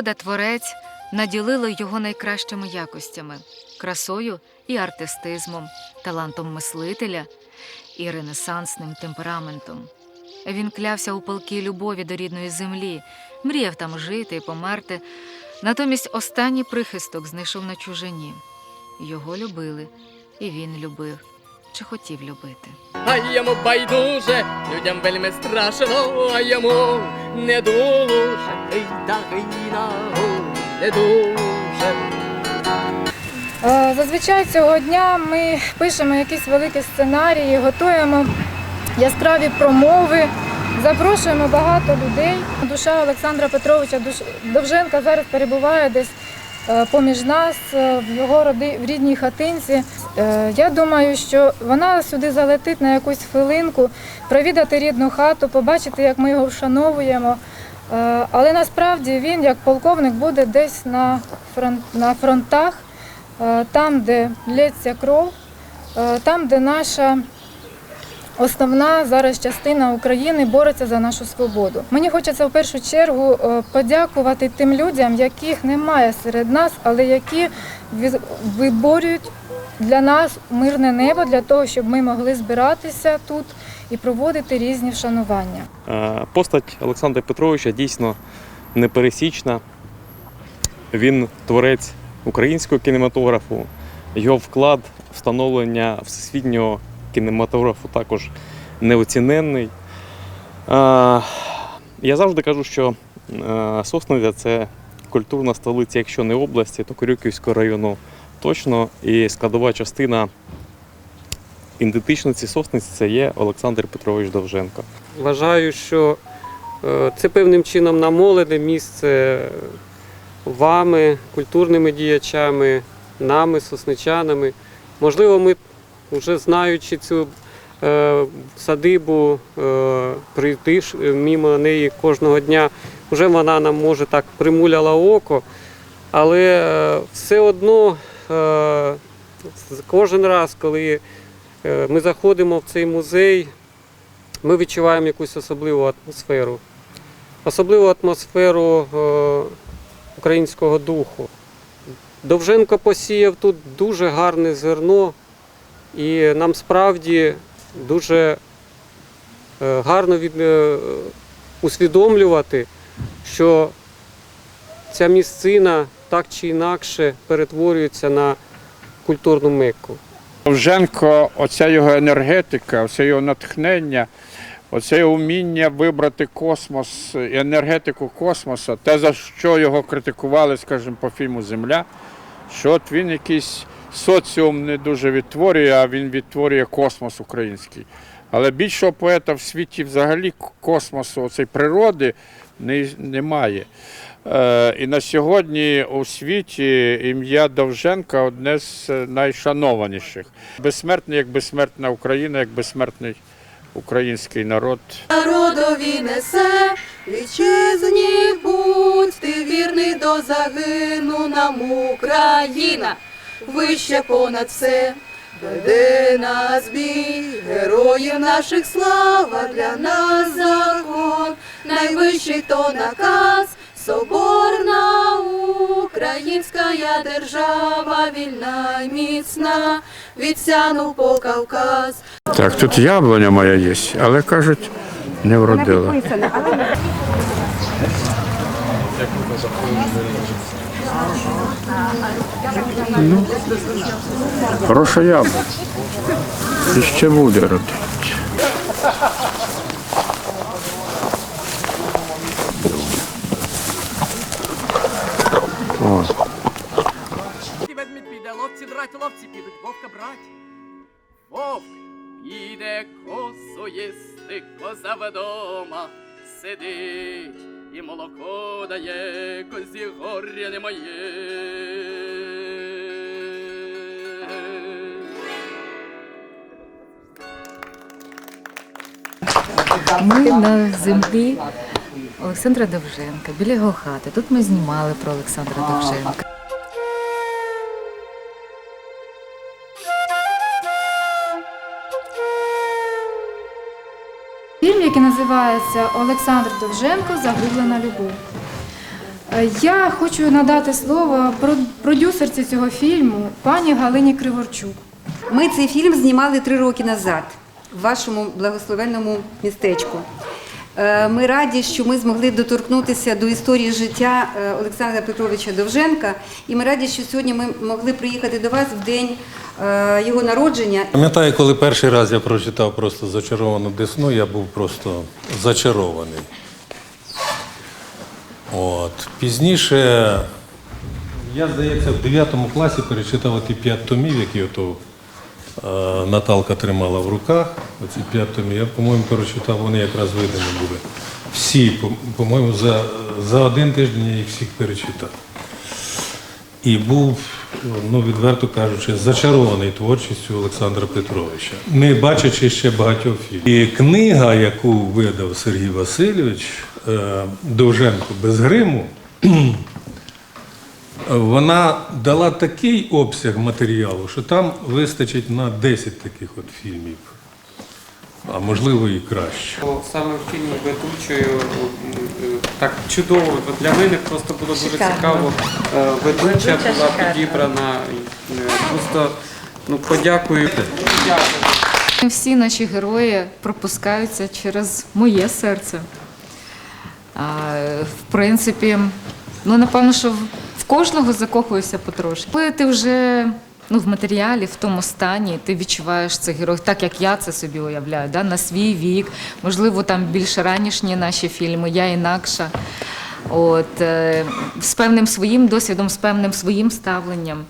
Природа, творець наділила його найкращими якостями красою і артистизмом, талантом мислителя і ренесансним темпераментом. Він клявся у палкій любові до рідної землі, мріяв там жити і померти. Натомість останній прихисток знайшов на чужині. Його любили, і він любив чи хотів любити. А йому байдуже, людям вельми страшно, а йому не дуже. Ей, та гина, не дуже. Е, Зазвичай цього дня ми пишемо якісь великі сценарії, готуємо яскраві промови, запрошуємо багато людей. Душа Олександра Петровича Душ- Довженка зараз перебуває десь поміж нас е, в його роди, в рідній хатинці. Е, Я думаю, що вона сюди залетить на якусь хвилинку, провідати рідну хату, побачити, як ми його вшановуємо. Е, Але насправді він, як полковник, буде десь на, на фронтах. Е, там, де лється кров, е, там, де наша основна зараз частина України бореться за нашу свободу. Мені хочеться в першу чергу е, подякувати тим людям, яких немає серед нас, але які виборюють для нас мирне небо для того, щоб ми могли збиратися тут і проводити різні вшанування. Е, Постать Олександра Петровича дійсно непересічна. Він творець українського кінематографу. Його вклад встановлення всесвітнього кінематографу також неоціненний. Я завжди кажу, що е, Соснов'я це культурна столиця, якщо не області, то Корюківського району точно. І складова частина ідентичності Сосниці це є Олександр Петрович Довженко. Вважаю, що е, це певним чином намолене місце вами, культурними діячами, нами, сосничанами. Можливо, ми, вже знаючи цю е, садибу, е, прийти е, мимо неї кожного дня, вже вона нам може так примуляла око, але е, все одно е, кожен раз, коли е, ми заходимо в цей музей, ми відчуваємо якусь особливу атмосферу. Особливу атмосферу е, українського духу. Довженко посіяв тут дуже гарне зерно, і нам справді дуже е, гарно від, е, усвідомлювати, що ця місцина так чи інакше перетворюється на культурну мекку. Довженко, оця його енергетика, оце його натхнення, оце вміння вибрати космос енергетику космоса, те, за що його критикували, скажімо, по фільму Земля, що от він якийсь соціум не дуже відтворює, а він відтворює космос український. Але більшого поета в світі взагалі космосу, оцей природи не, немає. Е, і на сьогодні у світі ім'я Довженка одне з е, найшанованіших. Безсмертний як безсмертна Україна, як безсмертний український народ. Народові несе вітчизні будь, ти вірний до загину нам Україна, вище понад все. Веде нас бій, героїв наших слава для нас закон, найвищий то наказ, соборна українська держава, вільна й міцна, від сяну по Кавказ. Так, тут яблуня моя є, але кажуть, не вродила. Ну, хороша яблуня. І ще буде родити. Ловці драть, ловці підуть, вовка брать. Вовк піде косу їсти, сидить, і молоко дає, козі горя немає. Ми на землі Олександра Довженка, біля його хати. Тут ми знімали про Олександра Довженка. Фільм, який називається Олександр Довженко Загублена любов. Е, Я хочу надати слово про- продюсерці цього фільму пані Галині Криворчук. Ми цей фільм знімали три роки назад в вашому благословенному містечку. Е, Ми раді, що ми змогли доторкнутися до історії життя е, Олександра Петровича Довженка. І ми раді, що сьогодні ми могли приїхати до вас в день е, його народження. Пам'ятаю, коли перший раз я прочитав просто зачаровану десну, я був просто зачарований. От. Пізніше, я, здається, в 9 класі перечитав ті п'ять томів, які ото, Наталка тримала в руках. Оці п'ять томів. Я, по-моєму, прочитав, вони якраз видані були. Всі, по- по-моєму, за, за один тиждень я їх всіх перечитав. І був, ну відверто кажучи, зачарований творчістю Олександра Петровича, не бачачи ще багатьох фільмів. І книга, яку видав Сергій Васильович е, Довженко без гриму, вона дала такий обсяг матеріалу, що там вистачить на 10 таких от фільмів, а можливо і краще. Бо Саме в фільмі ведучою е, так чудово. Для мене просто було дуже цікаво. Е, Ведуча була підібрана. Е, Просто ну, подякую. Всі наші герої пропускаються через моє серце. В принципі, ну напевно, що кожного закохуєшся потрошки. Коли ти вже ну, в матеріалі, в тому стані, ти відчуваєш цих героїв, так як я це собі уявляю, да? на свій вік, можливо, там більш ранішні наші фільми, я інакша. От, е, з певним своїм досвідом, з певним своїм ставленням.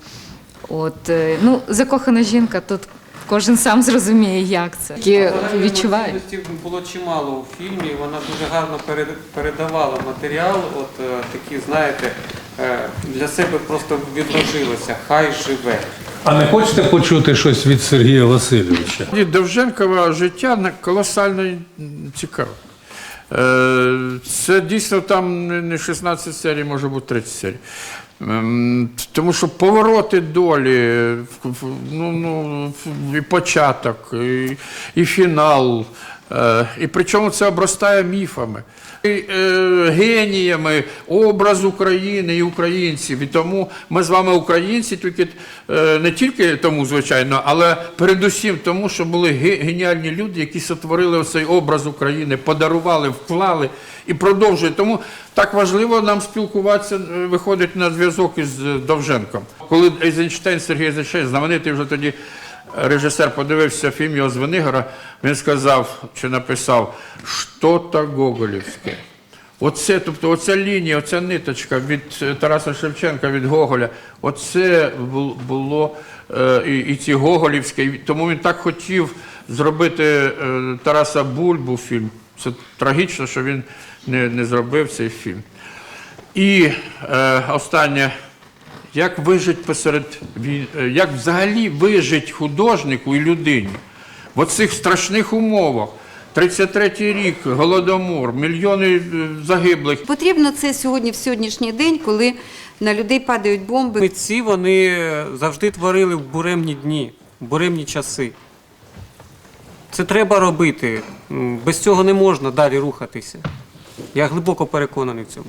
От, е, ну, закохана жінка, тут кожен сам зрозуміє, як це. Які відчуває. Було чимало у фільмі. Вона дуже гарно передавала матеріал. От е, такі, знаєте, для себе просто відложилося. Хай живе. А не хочете почути щось від Сергія Васильовича? І Довженкове життя колосально цікаве. Е, Це дійсно там не- не 16 серій, може бути 30 серій. Ем, Тому що повороти долі, ну, ну, і початок, і, і фінал. Е, І причому це обростає міфами, і, е, геніями, образ України і українців. І тому ми з вами українці, тільки е, не тільки тому, звичайно, але передусім тому, що були ге- геніальні люди, які сотворили оцей образ України, подарували, вклали і продовжують. Тому так важливо нам спілкуватися, е, виходить на зв'язок із е, Довженком. Коли Ейзенштейн, Сергій Ейзенштейн, знаменитий вже тоді режисер подивився фільм його Звенигора, він сказав чи написав «Що-то Гоголівське. Оце, тобто, оця лінія, оця ниточка від е, Тараса Шевченка, від Гоголя, оце було е, і, і ці Гоголівське. І Тому він так хотів зробити е, Тараса Бульбу фільм. Це трагічно, що він не, не зробив цей фільм. І е, останнє, як вижить посеред війни, як взагалі вижить художнику і людині в оцих страшних умовах. 33-й рік, голодомор, мільйони е, загиблих. Потрібно це сьогодні в сьогоднішній день, коли на людей падають бомби. Митці вони завжди творили в буремні дні, в буремні часи. Це треба робити. Без цього не можна далі рухатися. Я глибоко переконаний в цьому.